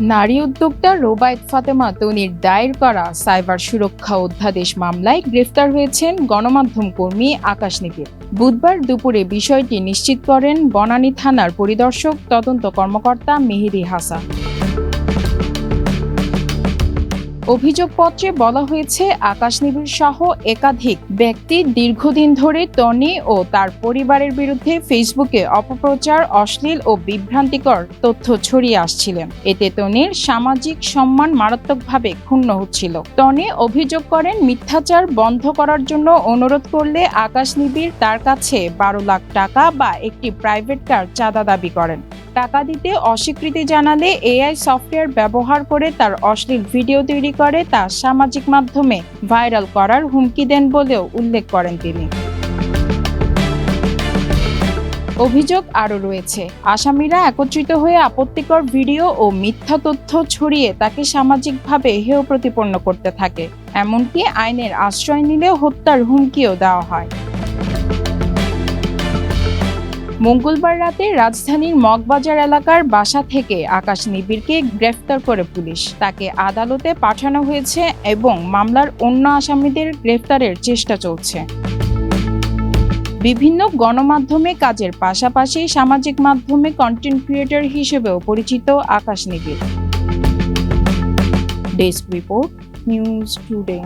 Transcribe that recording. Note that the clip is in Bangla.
নারী উদ্যোক্তা রোবায়ত ফাতেমা তনির দায়ের করা সাইবার সুরক্ষা অধ্যাদেশ মামলায় গ্রেফতার হয়েছেন গণমাধ্যম কর্মী আকাশ নিকির বুধবার দুপুরে বিষয়টি নিশ্চিত করেন বনানী থানার পরিদর্শক তদন্ত কর্মকর্তা মেহেদি হাসান। অভিযোগপত্রে বলা হয়েছে, আকাশ নিবিড় সহ একাধিক ব্যক্তি দীর্ঘদিন ধরে টনি ও তার পরিবারের বিরুদ্ধে ফেসবুকে অপপ্রচার, অশ্লীল ও বিভ্রান্তিকর তথ্য ছড়িয়ে আসছিলেন এতে টনির সামাজিক সম্মান মারাত্মকভাবে ক্ষুণ্ণ হচ্ছিল। টনি অভিযোগ করেন, মিথ্যাচার বন্ধ করার জন্য অনুরোধ করলে আকাশ নিবিড় তার কাছে বারো লাখ টাকা বা একটি প্রাইভেট কার চাঁদা দাবি করেন। টাকা দিতে অস্বীকৃতি জানালে এআই সফটওয়্যার ব্যবহার করে তার অশ্লীল ভিডিও তৈরি করে তা সামাজিক মাধ্যমে ভাইরাল করার হুমকি দেন বলেও উল্লেখ করেন তিনি। অভিযোগ আরও রয়েছে, আসামিরা একত্রিত হয়ে আপত্তিকর ভিডিও ও মিথ্যা তথ্য ছড়িয়ে তাকে সামাজিকভাবে হেয় প্রতিপন্ন করতে থাকে, এমনকি আইনের আশ্রয় নিলেও হত্যার হুমকিও দেওয়া হয়। মঙ্গলবার রাতে রাজধানীর মগবাজার এলাকার বাসা থেকে আকাশ নিবিড়কে গ্রেফতার করে পুলিশ। তাকে আদালতে পাঠানো হয়েছে এবং মামলার অন্য আসামিদের গ্রেফতারের চেষ্টা চলছে। বিভিন্ন গণমাধ্যমে কাজের পাশাপাশি সামাজিক মাধ্যমে কন্টেন্ট ক্রিয়েটর হিসেবেও পরিচিত Akash Nibir. Desk report News Today.